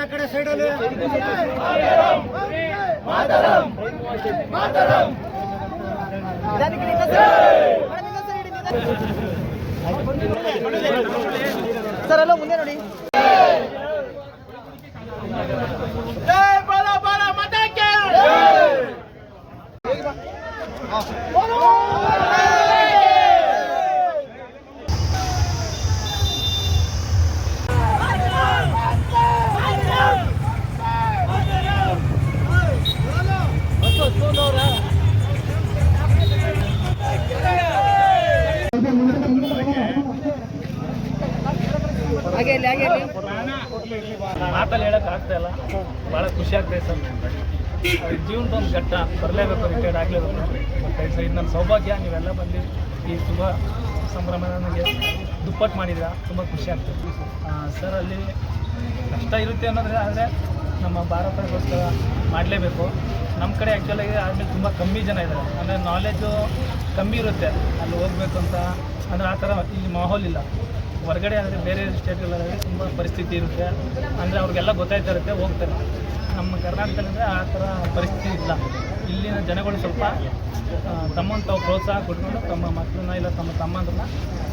అక్కడ సెడలు సరే ముందే నోడి. బోలో బోలో మటకే బోలో ಹಾಗೆ ಇಲ್ಲಿ ಹಾಗೆ ಮಾತಲ್ಲಿ ಹೇಳಕ್ ಆಗ್ತಾ ಇಲ್ಲ. ಭಾಳ ಖುಷಿ ಆಗ್ತದೆ ಸರ್ ಜೀವನದ ಒಂದು ಘಟ್ಟ ಬರಲೇಬೇಕು ರಿಟೈರ್ಡ್ ಆಗಲೇಬೇಕು ಮತ್ತೆ ಸರ್ ಇದು ನನ್ನ ಸೌಭಾಗ್ಯ. ನೀವೆಲ್ಲ ಬಂದು ಈ ಶುಭ ಸಂಭ್ರಮ ನನಗೆ ದುಪ್ಪಟ್ಟು ಮಾಡಿದ್ರ ತುಂಬ ಖುಷಿ ಆಗ್ತದೆ ಸರ್ ಅಲ್ಲಿ ಕಷ್ಟ ಇರುತ್ತೆ ಅನ್ನೋದ್ರೆ ಆದರೆ ನಮ್ಮ ಭಾರತಕ್ಕೋಸ್ಕರ ಮಾಡಲೇಬೇಕು. ನಮ್ಮ ಕಡೆ ಆ್ಯಕ್ಚುಲಾಗಿ ಆದಮೇಲೆ ತುಂಬ ಕಮ್ಮಿ ಜನ ಇದ್ದಾರೆ. ಅಂದರೆ ನಾಲೆಜು ಕಮ್ಮಿ ಇರುತ್ತೆ. ಅಲ್ಲಿ ಹೋಗ್ಬೇಕು ಅಂತ. ಅಂದರೆ ಆ ಥರ ಇಲ್ಲಿ ಮಾಹೋಲ್ ಇಲ್ಲ. ಹೊರಗಡೆ ಆದರೆ ಬೇರೆ ಸ್ಟೇಟ್ಗಳಲ್ಲಿ ತುಂಬ ಪರಿಸ್ಥಿತಿ ಇರುತ್ತೆ. ಅಂದರೆ ಅವ್ರಿಗೆಲ್ಲ ಗೊತ್ತಾಯ್ತಾ ಇರುತ್ತೆ ಹೋಗ್ತಾರೆ. ನಮ್ಮ ಕರ್ನಾಟಕದಲ್ಲಿ ಆ ಥರ ಪರಿಸ್ಥಿತಿ ಇಲ್ಲ. ಇಲ್ಲಿನ ಜನಗಳು ಸ್ವಲ್ಪ ತಮ್ಮನ್ನು ತಾವು ಪ್ರೋತ್ಸಾಹ ಕೊಟ್ಕೊಂಡು ತಮ್ಮ ಮಕ್ಕಳನ್ನ ಇಲ್ಲ ತಮ್ಮ ತಮ್ಮಂದ್ರನ್ನ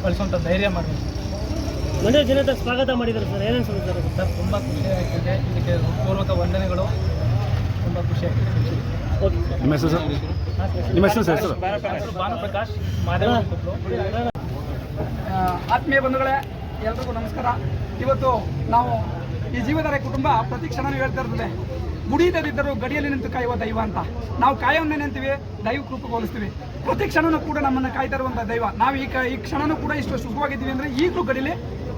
ಕಳಿಸುವಂಥ ಧೈರ್ಯ ಮಾಡಿದ್ರು ಮಂಡ್ಯ ಜನತೆ ಸ್ವಾಗತ ಮಾಡಿದ್ದಾರೆ ಸರ್. ಏನೇನು ಸರ್ ಸರ್ ತುಂಬ ಖುಷಿ ಆಗ್ತಿದೆ ಇದಕ್ಕೆ ಪೂರ್ವಕ ವಂದನೆಗಳು. ತುಂಬ ಖುಷಿ ಆಗ್ತಿದೆ ನಿಮ್ಮ ಹೆಸರು ಸರ್? ನಿಮ್ಮ ಹೆಸರು ಸರ್? ಭಾನುಪ್ರಕಾಶ್ ಮಾದೇವ ಆತ್ಮೀಯ ಬಂಧುಗಳೇ, ಎಲ್ರಿಗೂ ನಮಸ್ಕಾರ. ಇವತ್ತು ನಾವು ಈ ಜೀವಧಾರೆ ಕುಟುಂಬ ಪ್ರತಿ ಕ್ಷಣನೂ ಹೇಳ್ತಾ ಇರ್ತದೆ ಗುಡಿಯದಿದ್ದರೂ ಗಡಿಯಲ್ಲಿ ನಿಂತು ಕಾಯುವ ದೈವ ಅಂತ. ನಾವು ಕಾಯೋನ್ನೇ ಅಂತೀವಿ ದೈವ ಕೃಪೆ ಹೋಲಿಸ್ತೀವಿ. ಪ್ರತಿ ಕ್ಷಣನೂ ಕೂಡ ನಮ್ಮನ್ನು ಕಾಯ್ತಾ ಇರುವಂಥ ದೈವ. ನಾವು ಈ ಈ ಕ್ಷಣನೂ ಕೂಡ ಇಷ್ಟು ಸುಖವಾಗಿದ್ದೀವಿ ಅಂದರೆ ಈಗಲೂ ಗಡಿಲಿ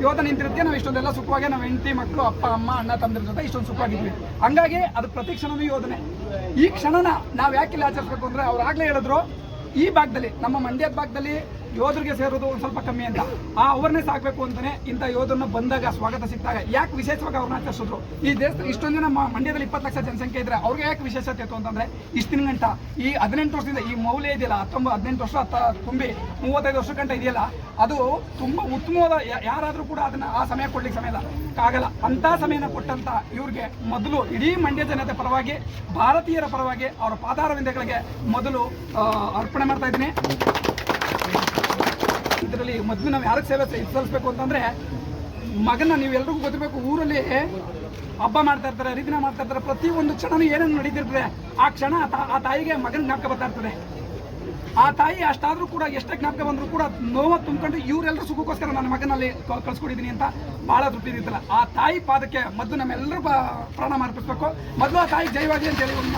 ಯೋಧ ನಿಂತಿರುತ್ತೆ, ನಾವು ಇಷ್ಟೊಂದೆಲ್ಲ ಸುಖವಾಗಿ ನಾವು ಹೆಂಡತಿ ಮಕ್ಕಳು, ಅಪ್ಪ, ಅಮ್ಮ, ಅಣ್ಣ ತಂದಿರ ಜೊತೆ ಇಷ್ಟೊಂದು ಸುಖವಾಗಿದ್ವಿ ಹಂಗಾಗಿ ಅದು ಪ್ರತಿ ಕ್ಷಣನೂ ಯೋಧನೆ ಈ ಕ್ಷಣನ ನಾವು ಯಾಕಿಲ್ಲ ಆಚರಿಸ್ಬೇಕು ಅಂದರೆ ಅವ್ರು ಆಗಲೇ ಹೇಳಿದ್ರು, ಈ ಭಾಗದಲ್ಲಿ, ನಮ್ಮ ಮಂಡ್ಯದ ಭಾಗದಲ್ಲಿ ಯೋಧರಿಗೆ ಸೇರೋದು ಒಂದು ಸ್ವಲ್ಪ ಕಮ್ಮಿ ಅಂತ. ಆ ಅವರ್ನೆಸ್ ಆಗಬೇಕು ಅಂತಾನೆ ಇಂಥ ಯೋಧರನ್ನ ಬಂದಾಗ ಸ್ವಾಗತ ಸಿಕ್ಕಾಗ ಯಾಕೆ ವಿಶೇಷವಾಗಿ ಅವ್ರನ್ನ ಆಚರಿಸಿದ್ರು? ಈ ದೇಶದಲ್ಲಿ ಇಷ್ಟೊಂದು ಜನ ಮಂಡ್ಯದಲ್ಲಿ ಇಪ್ಪತ್ತು ಲಕ್ಷ ಜನಸಂಖ್ಯೆ ಇದ್ರೆ ಅವ್ರಿಗೆ ಯಾಕೆ ವಿಶೇಷತೆ ಇತ್ತು ಅಂತಂದ್ರೆ ಇಷ್ಟಿನ ಗಂಟ ಈ ಹದಿನೆಂಟು ವರ್ಷದಿಂದ ಈ ಮೌಲ್ಯ ಇದೆಯಲ್ಲ ಹತ್ತೊಂಬತ್ತು ಹದಿನೆಂಟು ವರ್ಷ ತುಂಬಿ ಮೂವತ್ತೈದು ವರ್ಷ ಗಂಟ ಇದೆಯಲ್ಲ, ಅದು ತುಂಬ ಉತ್ತಮವಾದ ಯಾರಾದರೂ ಯಾರಾದ್ರೂ ಕೂಡ ಅದನ್ನ ಆ ಸಮಯ ಕೊಡ್ಲಿಕ್ಕೆ ಸಮಯ ಇಲ್ಲ. ಆಗಲ್ಲ ಅಂತ ಸಮಯನ ಕೊಟ್ಟಂತ ಇವ್ರಿಗೆ ಮೊದಲು ಇಡೀ ಮಂಡ್ಯ ಜನತೆ ಪರವಾಗಿ, ಭಾರತೀಯರ ಪರವಾಗಿ ಅವರ ಪಾದಾರವಿಂದಗಳಿಗೆ ಮೊದಲು ಅರ್ಪಣೆ ಮಾಡ್ತಾ ಇದ್ದೀನಿ. ಮೊದಲು ನಾವು ಯಾರಿಗೆ ಸೇವೆ ಸಲ್ಲಿಸ್ಬೇಕು ಅಂತಂದ್ರೆ ಮಗನ ನೀವು ಎಲ್ರಿಗೂ ಗೊತ್ತಿರಬೇಕು, ಊರಲ್ಲಿ ಹಬ್ಬ ಮಾಡ್ತಾ ಇರ್ತಾರೆ, ಹರಿದಿನ ಮಾಡ್ತಾ ಇರ್ತಾರೆ, ಪ್ರತಿ ಒಂದು ಕ್ಷಣನೂ ಏನೇನು ನಡೀತಿರ್ತದೆ, ಆ ಕ್ಷಣ ಆ ತಾಯಿಗೆ ಮಗನ ಜ್ಞಾಪಕ ಬರ್ತಾ ಇರ್ತದೆ. ಆ ತಾಯಿ ಅಷ್ಟಾದರೂ ಕೂಡ ಎಷ್ಟೇ ಜ್ಞಾಪಕ ಬಂದರೂ ಕೂಡ ನೋವ ತುಂಬಿಕೊಂಡು ಇವರೆಲ್ಲರೂ ಸುಖಕ್ಕೋಸ್ಕರ ನನ್ನ ಮಗನಲ್ಲಿ ಕಳ್ಸ್ಕೊಡಿದ್ದೀನಿ ಅಂತ ಭಾಳ ದುಡ್ಡಿದ್ದಿಲ್ಲ ಆ ತಾಯಿ ಪಾದಕ್ಕೆ ಮೊದಲು ನಮ್ಮೆಲ್ಲರೂ ಪ್ರಾಣ ಮಾರ್ಪಿಸ್ಬೇಕು ಮೊದಲು ಆ ತಾಯಿ ಜೈವಾಗಿ ಅಂತ ಹೇಳಿ ಒಂದು